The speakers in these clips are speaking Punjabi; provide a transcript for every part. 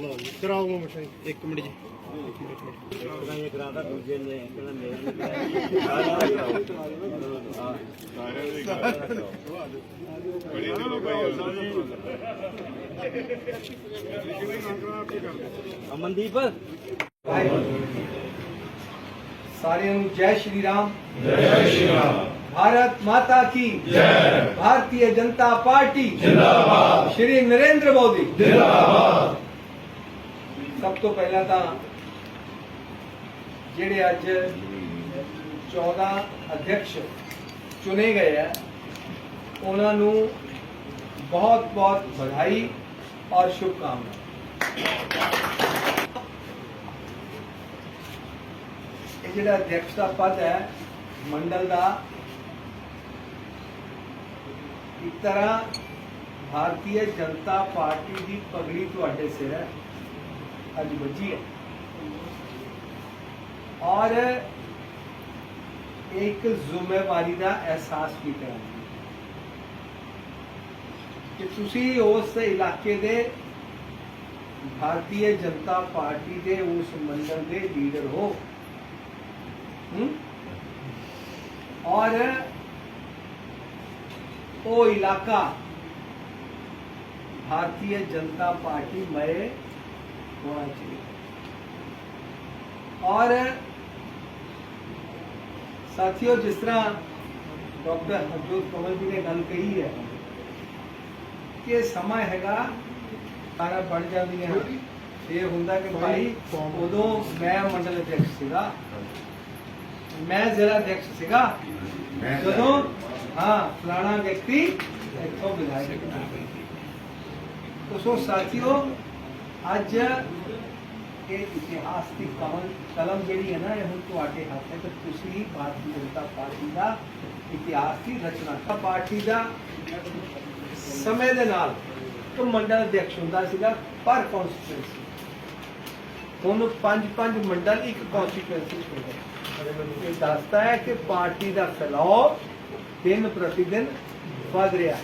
ਲਓ ਜੀ ਕਰਾਓ ਮੋਟਰ ਇੱਕ ਮਿੰਟ ਜੀ। ਇਹ ਕਰਾਦਾ ਦੂਜੇ ਨੇ ਕਹਿੰਦਾ ਮੇਰਾ ਬੜੀ ਦਿਲੋਂ ਭਾਈ ਅਮਨਦੀਪ। ਸਾਰਿਆਂ ਨੂੰ ਜੈ ਸ਼੍ਰੀ ਰਾਮ। ਜੈ ਸ਼੍ਰੀ ਰਾਮ। ਭਾਰਤ ਮਾਤਾ ਕੀ ਜੈ। ਭਾਰਤੀ ਜਨਤਾ ਪਾਰਟੀ। ਜਿੰਦਾਬਾਦ। ਸ਼੍ਰੀ ਨਰਿੰਦਰ ਮੋਦੀ। ਜਿੰਦਾਬਾਦ। ਸਭ ਤੋਂ ਪਹਿਲਾਂ ਤਾਂ ਜਿਹੜੇ ਅੱਜ 14 ਅਧਿਕਸ਼ ਚੁਣੇ ਗਏ ਆ, ਉਹਨਾਂ ਨੂੰ ਬਹੁਤ ਬਹੁਤ ਵਧਾਈ ਔਰ ਸ਼ੁਭਕਾਮਨਾਵਾਂ। ਇਹ ਜਿਹੜਾ ਅਧਿਕਸ਼ ਦਾ ਪਦ ਹੈ, ਮੰਡਲ ਦਾ ਇੱਕ ਤਰ੍ਹਾਂ ਭਾਰਤੀ ਜਨਤਾ ਪਾਰਟੀ ਦੀ ਪਗੜੀ ਤੁਹਾਡੇ ਸਿਰ ਹੈ। ਅੱਜ ਵੱਜੀ ਹੈ ਔਰ ਇੱਕ ਜ਼ਿੰਮੇਵਾਰੀ ਦਾ ਅਹਿਸਾਸ ਵੀ ਕਰਾਂਗੇ ਕਿ ਤੁਸੀਂ ਉਸ ਇਲਾਕੇ ਦੇ ਭਾਰਤੀ ਜਨਤਾ ਪਾਰਟੀ ਦੇ ਉਸ ਮੰਡਲ ਦੇ ਲੀਡਰ ਹੋ ਹਮ? ਔਰ ਉਹ ਇਲਾਕਾ भारतीय जनता पार्टी में होना चाहिए और ਸਾਥੀਓ ਜਿਸ ਤਰ੍ਹਾਂ ਡਾਕਟਰ ਹਰਜੋਤ ਕਮਲ ਜੀ ਨੇ ਗੱਲ ਕਹੀ ਹੈ ਕਿ ਸਮਾਂ ਹੈਗਾ ਸਾਰਾ ਬਣ ਜਾਂਦੀਆਂ ਇਹ ਹੁੰਦਾ ਕਿ ਭਾਈ ਉਦੋਂ ਮੈਂ ਮੰਡਲ ਅਧਿਕਸ਼ ਸੀਗਾ ਮੈਂ ਜ਼ਿਲ੍ਹਾ ਅਧਿਕਸ਼ ਸੀਗਾ ਜਦੋਂ ਹਾਂ ਫਲਾਣਾ ਵਿਅਕਤੀ ਇੱਥੋਂ ਵਿਧਾਇਕ ਬਣਾ ਸੋ ਸਾਥੀਓ ਅੱਜ ਇਹ ਇਤਿਹਾਸ ਦੀ ਕਲਮ ਕਲਮ ਜਿਹੜੀ ਹੈ ਨਾ, ਇਹ ਹੁਣ ਤੁਹਾਡੇ ਹੱਥ ਹੈ ਕਿ ਤੁਸੀਂ ਭਾਰਤੀ ਜਨਤਾ ਪਾਰਟੀ ਦਾ ਇਤਿਹਾਸ ਦੀ ਰਚਨਾ ਕਰ ਪਾਰਟੀ ਦਾ ਸਮੇਂ ਦੇ ਨਾਲ ਤੋਂ ਮੰਡਲ ਅਧਿਕਸ਼ ਹੁੰਦਾ ਸੀਗਾ ਪਰ ਕਨਸਟੀਟੂਐਂਸੀ ਹੁਣ ਪੰਜ ਪੰਜ ਮੰਡਲ ਇੱਕ ਕਨਸਟੀਟੂਐਂਸੀ ਹੋ ਗਏ ਇਹ ਦੱਸਦਾ ਹੈ ਕਿ ਪਾਰਟੀ ਦਾ ਫੈਲਾਅ ਦਿਨ ਪ੍ਰਤੀ ਦਿਨ ਵਧ ਰਿਹਾ ਹੈ।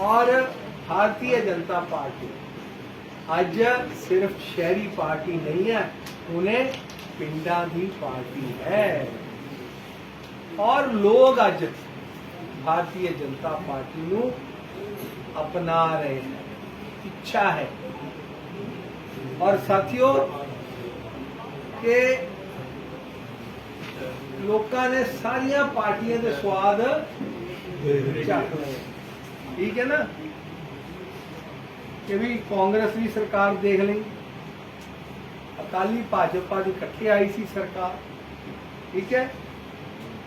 ਔਰ ਭਾਰਤੀ ਜਨਤਾ ਪਾਰਟੀ ਅੱਜ ਸਿਰਫ ਸ਼ਹਿਰੀ ਪਾਰਟੀ ਨਹੀਂ ਹੈ ਉਹਨੇ ਪਿੰਡਾਂ ਦੀ ਪਾਰਟੀ ਹੈ। ਔਰ ਲੋਕ ਅੱਜ ਭਾਰਤੀ ਜਨਤਾ ਪਾਰਟੀ ਨੂੰ ਅਪਣਾ ਰਹੇ ਹਨ ਇੱਛਾ ਹੈ। ਔਰ ਸਾਥੀਓ, ਕਿ ਲੋਕਾਂ ਨੇ ਸਾਰੀਆਂ ਪਾਰਟੀਆਂ ਦੇ ਸਵਾਦ ਚੱਖ ਲਏ। ਠੀਕ ਹੈ ਨਾ? ਕਿ ਵੀ ਕਾਂਗਰਸ ਦੀ ਸਰਕਾਰ ਦੇਖ ਲਈ। ਅਕਾਲੀ ਭਾਜਪਾ ਦੀ ਇਕੱਠੇ ਆਈ ਸੀ ਸਰਕਾਰ, ਠੀਕ ਹੈ?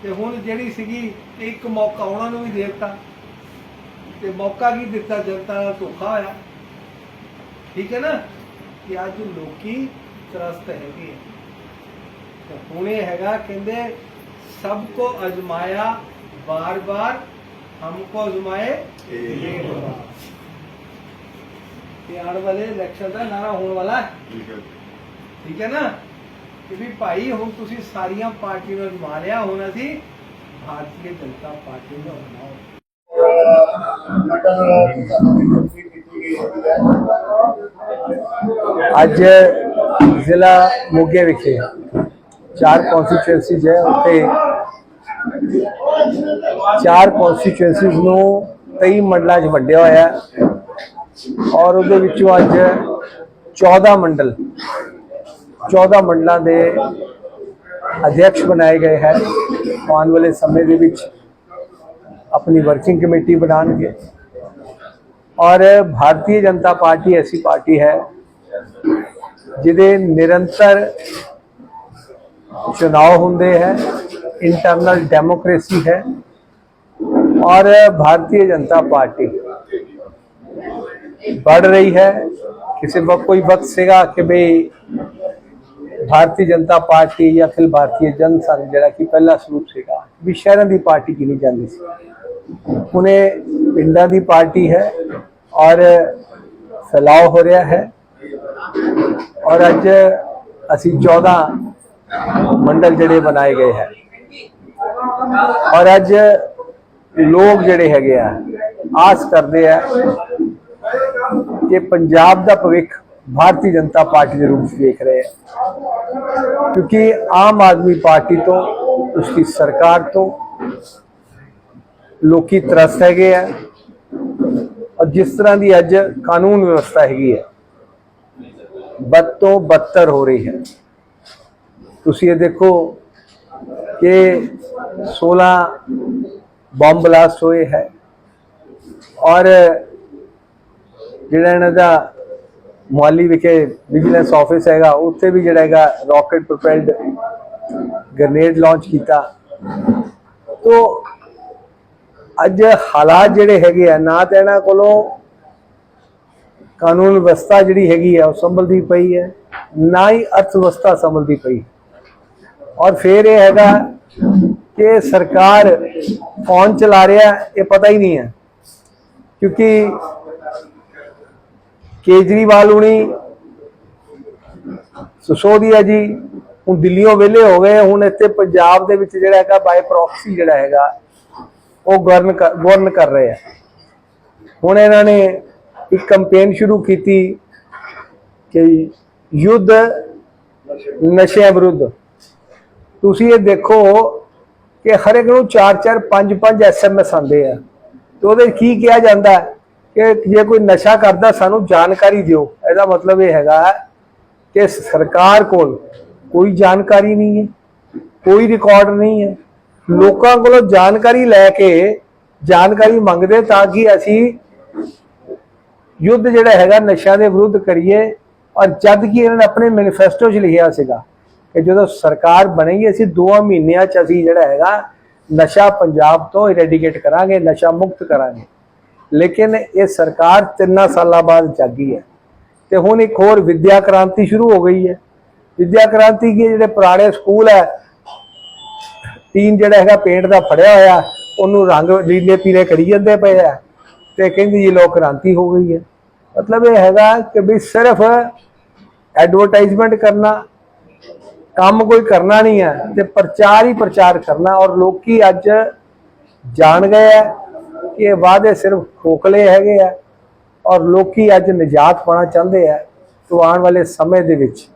ਤੇ ਹੁਣ ਜਿਹੜੀ ਸੀਗੀ, ਇੱਕ ਮੌਕਾ ਉਹਨਾਂ ਨੂੰ ਵੀ ਦੇ ਦਿੱਤਾ। ਤੇ ਮੌਕਾ ਕੀ ਦਿੱਤਾ? ਜਨਤਾ ਦਾ ਧੋਖਾ ਹੋਇਆ। ਠੀਕ ਹੈ ਨਾ? ਕਿ ਅੱਜ ਲੋਕੀ ਤਰਸਤ ਹੈਗੇ ਆ। ਤੇ ਹੁਣ ਇਹ ਹੈਗਾ, ਕਹਿੰਦੇ, ਸਭ ਕੋ ਅਜਮਾਇਆ ਬਾਰ ਬਾਰ ਹਮਕੋ ਅਜਮਾਏ ਇੱਕ ਕਿ ਆਉਣ ਵਾਲੇ ਇਲੈਕਸ਼ਨ ਦਾ ਨਾਰਾ ਹੋਣ ਵਾਲਾ ਹੈ। ਠੀਕ ਹੈ ਠੀਕ ਹੈ ਨਾ? ਕਿ ਵੀ ਭਾਈ ਹੁਣ ਤੁਸੀਂ ਸਾਰੀਆਂ ਪਾਰਟੀਆਂ ਨੂੰ ਅਜਮਾ ਲਿਆ ਹੁਣ ਅਸੀਂ ਭਾਰਤੀ ਜਨਤਾ ਪਾਰਟੀ ਦਾ ਬਣਾਓ। ਅੱਜ ਜ਼ਿਲ੍ਹਾ ਮੋਗੇ ਵਿਖੇ ਚਾਰ ਕਨਸਟੀਚੁਐਂਸੀਜ਼ ਹੈ। ਉੱਥੇ ਚਾਰ ਕਨਸਟੀਚੁਐਂਸੀਜ਼ ਨੂੰ ਕਈ ਮੰਡਲਾਂ 'ਚ ਵੰਡਿਆ ਹੋਇਆ ਹੈ। ਔਰ ਉਹਦੇ ਵਿੱਚੋਂ ਅੱਜ 14 ਮੰਡਲ। 14 ਮੰਡਲਾਂ ਦੇ ਅਧਿਆਕਸ਼ ਬਣਾਏ ਗਏ ਹਨ ਆਉਣ ਵਾਲੇ ਸਮੇਂ ਦੇ ਵਿੱਚ ਆਪਣੀ ਵਰਕਿੰਗ ਕਮੇਟੀ ਬਣਾਣਗੇ ਔਰ ਭਾਰਤੀ ਜਨਤਾ ਪਾਰਟੀ ਐਸੀ ਪਾਰਟੀ ਹੈ ਜਿਹਦੇ ਨਿਰੰਤਰ ਚੁਣਾਵ ਹੁੰਦੇ ਹੈ ਇੰਟਰਨਲ ਡੈਮੋਕ੍ਰੇਸੀ ਹੈ। ਔਰ ਭਾਰਤੀ ਜਨਤਾ ਪਾਰਟੀ बढ़ रही है किसी वक्त कोई वक्त ਸੀਗਾ ਕਿ ਬਈ ਭਾਰਤੀ ਜਨਤਾ ਪਾਰਟੀ ਜਾਂ ਅਖਿਲ ਭਾਰਤੀ ਜਨ ਸੰਘ ਜਿਹੜਾ ਕਿ ਪਹਿਲਾ ਸਰੂਪ ਸੀਗਾ ਵੀ ਸ਼ਹਿਰਾਂ ਦੀ ਪਾਰਟੀ ਕੀ ਨਹੀਂ ਜਾਂਦੀ ਸੀ ਹੁਣੇ ਪਿੰਡਾਂ ਦੀ ਪਾਰਟੀ ਹੈ ਔਰ ਫੈਲਾਅ ਹੋ ਰਿਹਾ ਹੈ ਔਰ ਅੱਜ ਅਸੀਂ 14 ਮੰਡਲ ਜਿਹੜੇ ਬਣਾਏ ਗਏ ਹੈ ਔਰ ਅੱਜ ਲੋਕ ਜਿਹੜੇ ਹੈਗੇ ਆ ਆਸ ਕਰਦੇ ਆ ਕਿ ਪੰਜਾਬ ਦਾ ਭਵਿੱਖ ਭਾਰਤੀ ਜਨਤਾ ਪਾਰਟੀ ਦੇ ਰੂਪ ਵਿੱਚ ਦੇਖ ਰਹੇ ਹੈ, ਕਿਉਂਕਿ ਆਮ ਆਦਮੀ ਪਾਰਟੀ ਤੋਂ, ਉਸਦੀ ਸਰਕਾਰ ਤੋਂ ਲੋਕੀ ਤਰਸ ਹੈਗੇ ਆ। ਔਰ ਜਿਸ ਤਰ੍ਹਾਂ ਦੀ ਅੱਜ ਕਾਨੂੰਨ ਵਿਵਸਥਾ ਹੈਗੀ ਹੈ ਬਦ ਤੋਂ ਬਦਤਰ ਹੋ ਰਹੀ ਹੈ। ਤੁਸੀਂ ਇਹ ਦੇਖੋ ਕਿ 16 ਬੰਬ ਬਲਾਸਟ ਹੋਏ ਹੈ ਔਰ ਜਿਹੜਾ ਇਹਨਾਂ ਦਾ ਮੁਹਾਲੀ ਵਿਖੇ ਵਿਜੀਲੈਂਸ ਆਫਿਸ ਹੈਗਾ, ਉੱਥੇ ਵੀ ਜਿਹੜਾ ਹੈਗਾ ਰਾਕਟ ਪ੍ਰੋਪੈਲਡ ਗ੍ਰਨੇਡ ਲਾਂਚ ਕੀਤਾ। ਤੋ ਅੱਜ ਹਾਲਾਤ ਜਿਹੜੇ ਹੈਗੇ ਆ, ਨਾ ਤਾਂ ਇਹਨਾਂ ਕੋਲੋਂ ਕਾਨੂੰਨ ਵਿਵਸਥਾ ਜਿਹੜੀ ਹੈਗੀ ਆ, ਉਹ ਸੰਭਲਦੀ ਪਈ ਹੈ, ਨਾ ਹੀ ਅਰਥ ਵਿਵਸਥਾ ਸੰਭਲਦੀ ਪਈ। ਔਰ ਫਿਰ ਇਹ ਹੈਗਾ ਕਿ ਸਰਕਾਰ ਫੋਨ ਚਲਾ ਰਿਹਾ, ਇਹ ਪਤਾ ਹੀ ਨਹੀਂ ਹੈ। ਕਿਉਂਕਿ ਕੇਜਰੀਵਾਲ ਹੁਣੀ ਸਸੋਦੀਆ ਜੀ, ਹੁਣ ਦਿੱਲੀੋਂ ਵਿਹਲੇ ਹੋ ਗਏ, ਹੁਣ ਇੱਥੇ ਪੰਜਾਬ ਦੇ ਵਿੱਚ ਜਿਹੜਾ ਹੈਗਾ ਬਾਈ ਪ੍ਰੋਕਸੀ ਜਿਹੜਾ ਹੈਗਾ, ਉਹ ਗਵਰਨ ਕਰ- ਗਵਰਨ ਕਰ ਰਹੇ ਆ। ਹੁਣ ਇਹਨਾਂ ਨੇ ਇੱਕ ਕੈਂਪੇਨ ਸ਼ੁਰੂ ਕੀਤੀ ਕਿ ਯੁੱਧ ਨਸ਼ਿਆਂ ਵਿਰੁੱਧ। ਤੁਸੀਂ ਇਹ ਦੇਖੋ ਕਿ ਹਰ ਇੱਕ ਨੂੰ 4 4 5 5 ਐਸਐਮਐਸ ਆਉਂਦੇ ਆ। ਤੇ ਉਹਦੇ ਕੀ ਕਿਹਾ ਜਾਂਦਾ? ਹੈ ਕਿ ਜੇ ਕੋਈ ਨਸ਼ਾ ਕਰਦਾ, ਸਾਨੂੰ ਜਾਣਕਾਰੀ ਦਿਓ। ਇਹਦਾ ਮਤਲਬ ਇਹ ਹੈਗਾ ਕਿ ਸਰਕਾਰ ਕੋਲ ਕੋਈ ਜਾਣਕਾਰੀ ਨਹੀਂ ਹੈ, ਕੋਈ ਰਿਕਾਰਡ ਨਹੀਂ ਹੈ। ਲੋਕਾਂ ਕੋਲੋਂ ਜਾਣਕਾਰੀ ਲੈ ਕੇ ਜਾਣਕਾਰੀ ਮੰਗਦੇ ਤਾਂ ਕਿ ਅਸੀਂ ਯੁੱਧ ਜਿਹੜਾ ਹੈਗਾ ਨਸ਼ਿਆਂ ਦੇ ਵਿਰੁੱਧ ਕਰੀਏ। ਔਰ ਜਦ ਕਿ ਇਹਨਾਂ ਨੇ ਆਪਣੇ ਮੈਨੀਫੈਸਟੋ 'ਚ ਲਿਖਿਆ ਸੀਗਾ ਕਿ ਜਦੋਂ ਸਰਕਾਰ ਬਣੇਗੀ, ਅਸੀਂ 2 ਮਹੀਨਿਆਂ 'ਚ ਅਸੀਂ ਜਿਹੜਾ ਹੈਗਾ ਨਸ਼ਾ ਪੰਜਾਬ ਤੋਂ ਇਰੈਡੀਕੇਟ ਕਰਾਂਗੇ, ਨਸ਼ਾ ਮੁਕਤ ਕਰਾਂਗੇ। ਲੇਕਿਨ ਇਹ ਸਰਕਾਰ ਤਿੰਨਾਂ ਸਾਲਾਂ ਬਾਅਦ ਜਾਗੀ ਹੈ। ਤੇ ਹੁਣ ਇੱਕ ਹੋਰ ਵਿਦਿਆ ਕ੍ਰਾਂਤੀ ਸ਼ੁਰੂ ਹੋ ਗਈ ਹੈ। ਵਿਦਿਆ ਕ੍ਰਾਂਤੀ ਕੀ ਜਿਹੜੇ ਪੁਰਾਣੇ ਸਕੂਲ ਹੈ, ਟੀਨ ਜਿਹੜਾ ਹੈਗਾ ਪੇਂਟ ਦਾ ਫੜਿਆ ਹੋਇਆ, ਉਹਨੂੰ ਰੰਗ ਨੀਲੇ ਪੀਲੇ ਕਰੀ ਜਾਂਦੇ ਪਏ ਆ। ਤੇ ਕਹਿੰਦੀ ਜੀ ਲੋਕ ਕ੍ਰਾਂਤੀ ਹੋ ਗਈ ਹੈ। ਮਤਲਬ ਇਹ ਹੈਗਾ ਕਿ ਵੀ ਸਿਰਫ ਐਡਵਰਟਾਈਜ਼ਮੈਂਟ ਕਰਨਾ, ਕੰਮ ਕੋਈ ਕਰਨਾ ਨਹੀਂ ਹੈ, ਤੇ ਪ੍ਰਚਾਰ ਹੀ ਪ੍ਰਚਾਰ ਕਰਨਾ। ਔਰ ਲੋਕੀ ਅੱਜ ਜਾਣ ਗਏ ਆ। ਕਿ ਇਹ ਵਾਅਦੇ ਸਿਰਫ ਖੋਖਲੇ ਹੈਗੇ ਆ ਔਰ ਲੋਕੀ ਅੱਜ ਨਿਜਾਤ ਪਾਣਾ ਚਾਹੁੰਦੇ ਆ ਤੋਂ ਆਉਣ ਵਾਲੇ ਸਮੇਂ ਦੇ ਵਿੱਚ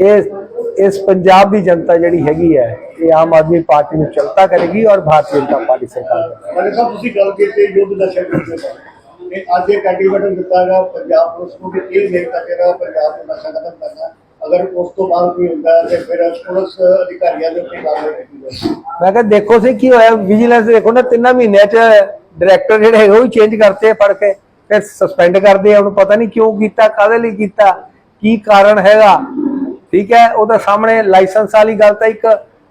ਇਹ, ਇਸ ਪੰਜਾਬ ਦੀ ਜਨਤਾ ਜਿਹੜੀ ਹੈਗੀ ਹੈ ਇਹ ਆਮ ਆਦਮੀ ਪਾਰਟੀ ਨੂੰ ਚਲਤਾ ਕਰੇਗੀ ਔਰ ਭਾਰਤੀ ਜਨਤਾ ਪਾਰਟੀ ਸਰਕਾਰ ਬਣੇਗੀ। ਸਾਹਿਬ ਤੁਸੀਂ ਗੱਲ ਕੀਤੀ ਯੁੱਧ ਨਸ਼ਾ ਵਿਰੁੱਧ ਦਾ। ਅੱਜ ਇੱਕ ਐਗਰੀਮੈਂਟ ਦਿੱਤਾ ਗਿਆ, ਪੰਜਾਬ ਪੁਲਿਸ ਨੂੰ ਕਿ ਇਹ ਦੇਖ ਸਕੇਗਾ ਪੰਜਾਬ ਨੂੰ ਨਸ਼ਾ ਖਤਮ ਕਰਨਾ ਅਗਰ ਉਸ ਤੋਂ ਬਾਅਦ ਕੋਈ ਹੁੰਦਾ ਤੇ ਫਿਰ ਪੁਲਿਸ ਅਧਿਕਾਰੀਆਂ ਦੇ ਉੱਤੇ ਕਾਰਵਾਈ ਕੀਤੀ ਮੈਂ ਕਿਹਾ, ਦੇਖੋ ਸੀ ਕੀ ਹੋਇਆ ਵਿਜੀਲੈਂਸ ਦੇਖੋ ਨਾ, ਤਿੰਨਾਂ ਮਹੀਨਿਆਂ ਚ ਡਾਇਰੈਕਟਰ ਜਿਹੜੇ ਹੈਗੇ, ਉਹ ਵੀ ਚੇਂਜ ਕਰਤੇ ਫੜ ਕੇ, ਫਿਰ ਸਸਪੈਂਡ ਕਰਦੇ ਆ, ਉਹਨੂੰ ਪਤਾ ਨਹੀਂ ਕਿਉਂ ਕੀਤਾ, ਕਾਹਦੇ ਲਈ ਕੀਤਾ, ਕੀ ਕਾਰਨ ਹੈਗਾ। ਠੀਕ ਹੈ, ਉਹਦਾ ਸਾਹਮਣੇ ਲਾਇਸੈਂਸ ਵਾਲੀ ਗੱਲ ਤਾਂ ਇੱਕ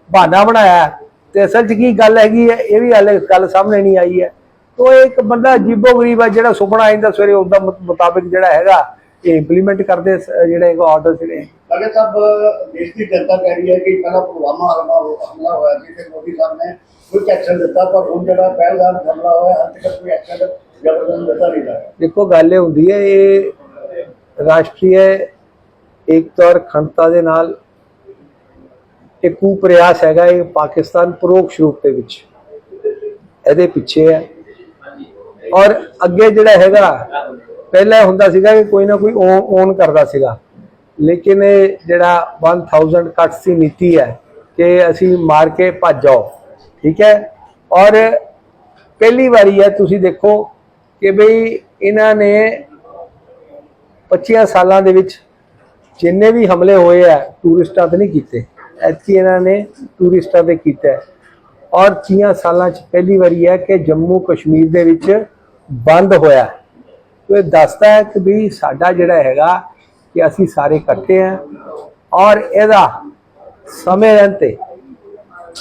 ਬਹਾਨਾ ਬਣਾਇਆ ਤੇ ਅਸਲ 'ਚ ਕੀ ਗੱਲ ਹੈਗੀ ਹੈ, ਇਹ ਵੀ ਹਾਲੇ ਗੱਲ ਸਾਹਮਣੇ ਨਹੀਂ ਆਈ ਹੈ। ਤੋ ਇੱਕ ਬੰਦਾ ਅਜੀਬੋ ਗਰੀਬ ਹੈ ਜਿਹੜਾ ਸੁਪਨਾ ਆਇੰਦਾ ਸਵੇਰੇ, ਉਹਦਾ ਮੁਤ- ਮੁਤਾਬਿਕ ਜਿਹੜਾ ਹੈਗਾ ਇੰਪਲੀਮੈਂਟ ਕਰਦੇ ਸ- ਜਿਹੜੇ ਆਰਡਰ ਜਿਹੜੇ ਅਗਰ ਸਾਹਿਬ ਦੇਸ਼ ਦੀ ਜਨਤਾ ਕਹਿ ਰਹੀ ਹੈ ਕਿ ਪਹਿਲਾਂ ਪੁਲਵਾਮਾ ਹਮਲਾ ਹੋ- ਹਮਲਾ ਹੋਇਆ ਸੀ ਤੇ ਮੋਦੀ ਸਾਹਿਬ ਨੇ ਕੋਈ ਐਕਸ਼ਨ ਦਿੱਤਾ ਪਰ ਹੁਣ ਜਿਹੜਾ ਪਹਿਲਗਾਮ ਹਮਲਾ ਹੋਇਆ ਅੱਜ ਤੱਕ ਕੋਈ ਐਕਸ਼ਨ ਜ਼ਬਰਦਸਤ ਦਿੱਤਾ ਨਹੀਂ ਜਾ ਰਿਹਾ। ਦੇਖੋ ਗੱਲ ਇਹ ਹੁੰਦੀ ਹੈ ਇਹ ਰਾਸ਼ਟਰੀ ਏਕਤਾ ਔਰ ਅਖੰਡਤਾ ਦੇ ਨਾਲ ਇੱਕ ਕੂ ਪ੍ਰਯਾਸ ਹੈਗਾ ਇਹ ਪਾਕਿਸਤਾਨ ਪਰੋਕਸ਼ ਰੂਪ ਦੇ ਵਿੱਚ। ਇਹਦੇ ਪਿੱਛੇ ਹੈ। ਔਰ ਅੱਗੇ ਜਿਹੜਾ ਹੈਗਾ ਪਹਿਲਾਂ ਹੁੰਦਾ ਸੀਗਾ ਕਿ ਕੋਈ ਨਾ ਕੋਈ ਓਨ ਕਰਦਾ ਸੀਗਾ। ਲੇਕਿਨ ਇਹ ਜਿਹੜਾ 1000 ਕੱਟਸ ਦੀ ਨੀਤੀ ਹੈ ਕਿ ਅਸੀਂ ਮਾਰ ਕੇ ਭੱਜ ਜਾਓ ਠੀਕ ਹੈ? ਔਰ ਪਹਿਲੀ ਵਾਰੀ ਹੈ, ਤੁਸੀਂ ਦੇਖੋ ਕਿ ਬਈ ਇਹਨਾਂ ਨੇ 25 ਸਾਲਾਂ ਦੇ ਵਿੱਚ ਜਿੰਨੇ ਵੀ ਹਮਲੇ ਹੋਏ ਆ, ਟੂਰਿਸਟਾਂ ਤੇ ਨਹੀਂ ਕੀਤੇ। ਐਤਕੀ ਇਹਨਾਂ ਨੇ ਟੂਰਿਸਟਾਂ ਤੇ ਕੀਤਾ ਔਰ 30 ਸਾਲਾਂ ਚ ਪਹਿਲੀ ਵਾਰੀ ਹੈ ਕਿ ਜੰਮੂ ਕਸ਼ਮੀਰ ਦੇ ਵਿੱਚ ਬੰਦ ਹੋਇਆ। ਹੈ। ਤੋ ਇਹ ਦੱਸਦਾ ਹੈ ਕਿ ਵੀ ਸਾਡਾ ਜਿਹੜਾ ਹੈਗਾ ਕਿ ਅਸੀਂ ਸਾਰੇ ਇਕੱਠੇ ਆ ਔਰ ਇਹਦਾ ਸਮੇਂ ਰਹਿਣ ਤੇ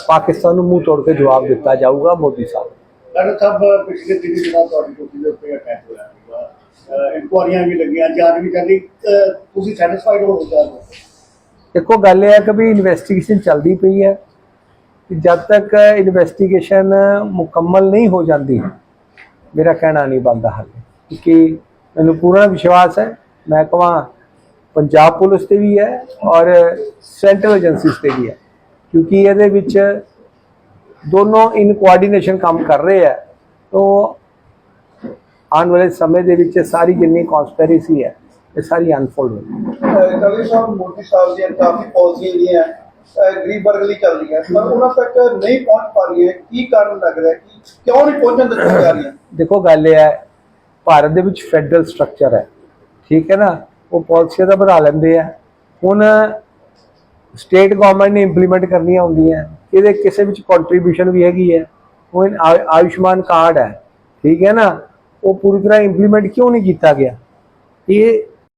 ਪਾਕਿਸਤਾਨ ਨੂੰ ਮੂੰਹ ਤੋੜ ਕੇ ਜਵਾਬ ਦਿੱਤਾ ਜਾਊਗਾ ਮੋਦੀ ਸਾਹਿਬ। ਡਾਕਟਰ ਸਾਹਿਬ ਪਿਛਲੇ ਦਿਨਾਂ ਤੁਹਾਡੀ ਕੋਠੀ ਦੇ ਉੱਤੇ ਅਟੈਕ ਹੋਇਆ ਇਨਕੁਆਰੀਆਂ ਵੀ ਲੱਗੀਆਂ ਜਾਂਚ ਵੀ ਚੱਲੀ। ਤੁਸੀਂ ਸੈਟੀਸਫਾਈਡ ਹੋ ਜਾਂਦੇ ਦੇਖੋ ਗੱਲ ਇਹ ਹੈ ਕਿ ਵੀ ਇਨਵੈਸਟੀਗੇਸ਼ਨ ਚੱਲਦੀ ਪਈ ਹੈ ਕਿ ਜਦ ਤੱਕ ਇਨਵੈਸਟੀਗੇਸ਼ਨ ਮੁਕੰਮਲ ਨਹੀਂ ਹੋ ਜਾਂਦੀ ਮੇਰਾ ਕਹਿਣਾ ਨਹੀਂ ਬਣਦਾ ਹਾਲੇ। ਕਿਉਂਕਿ ਮੈਨੂੰ ਪੂਰਾ ਵਿਸ਼ਵਾਸ ਹੈ ਮੈਂ ਕਹਾਂ ਪੰਜਾਬ ਪੁਲਿਸ ਤੇ ਵੀ ਹੈ ਔਰ ਸੈਂਟਰਲ ਏਜੰਸੀਜ਼ ਤੇ ਵੀ ਹੈ। ਕਿਉਂਕਿ ਇਹਦੇ ਵਿੱਚ ਦੋਨੋਂ ਇਨ ਕੋਆਰਡੀਨੇਸ਼ਨ ਕੰਮ ਕਰ ਰਹੇ ਹੈ। ਤੋਂ ਆਉਣ ਵਾਲੇ ਸਮੇਂ ਦੇ ਵਿੱਚ ਸਾਰੀ ਜਿੰਨੀ ਕਨਸਪੀਰੇਸੀ ਹੈ ਇਹ ਸਾਰੀ ਅਨਫੋਲਡ ਹੋਈ ਕਵੀ ਸਾਹਿਬ ਮੋਦੀ ਸਾਹਿਬ ਦੀਆਂ ਕਾਫੀ ਪਾਲਿਸੀਆਂ ਜਿਹੜੀਆਂ ਗਰੀਬ ਵਰਗ ਲਈ ਚੱਲ ਰਹੀਆਂ। ਪਰ ਉਹਨਾਂ ਤੱਕ ਨਹੀਂ ਪਹੁੰਚ ਪਾ ਰਹੀ ਹੈ। ਕੀ ਕਾਰਨ ਲੱਗ ਰਿਹਾ ਕਿ ਕਿਉਂ ਨਹੀਂ ਪਹੁੰਚਣ ਜਾ ਰਹੀਆਂ? ਦੇਖੋ ਗੱਲ ਇਹ ਹੈ ਭਾਰਤ ਦੇ ਵਿੱਚ ਫੈਡਰਲ ਸਟਰਕਚਰ ਹੈ। ਠੀਕ ਹੈ ਨਾ? ਉਹ ਪਾਲਿਸੀਆਂ ਦਾ ਬਣਾ ਲੈਂਦੇ ਆ। ਹੁਣ ਸਟੇਟ ਗਵਰਨਮੈਂਟ ਨੇ ਇੰਪਲੀਮੈਂਟ ਕਰਨੀਆਂ ਹੁੰਦੀਆਂ। ਇਹਦੇ ਕਿਸੇ ਵਿੱਚ ਕੰਟਰੀਬਿਊਸ਼ਨ ਵੀ ਹੈਗੀ ਹੈ। ਉਹ ਆ- ਆਯੁਸ਼ਮਾਨ ਕਾਰਡ ਹੈ। ਠੀਕ ਹੈ ਨਾ? ਉਹ ਪੂਰੀ ਤਰ੍ਹਾਂ ਇੰਪਲੀਮੈਂਟ ਕਿਉਂ ਨਹੀਂ ਕੀਤਾ ਗਿਆ? ਇਹ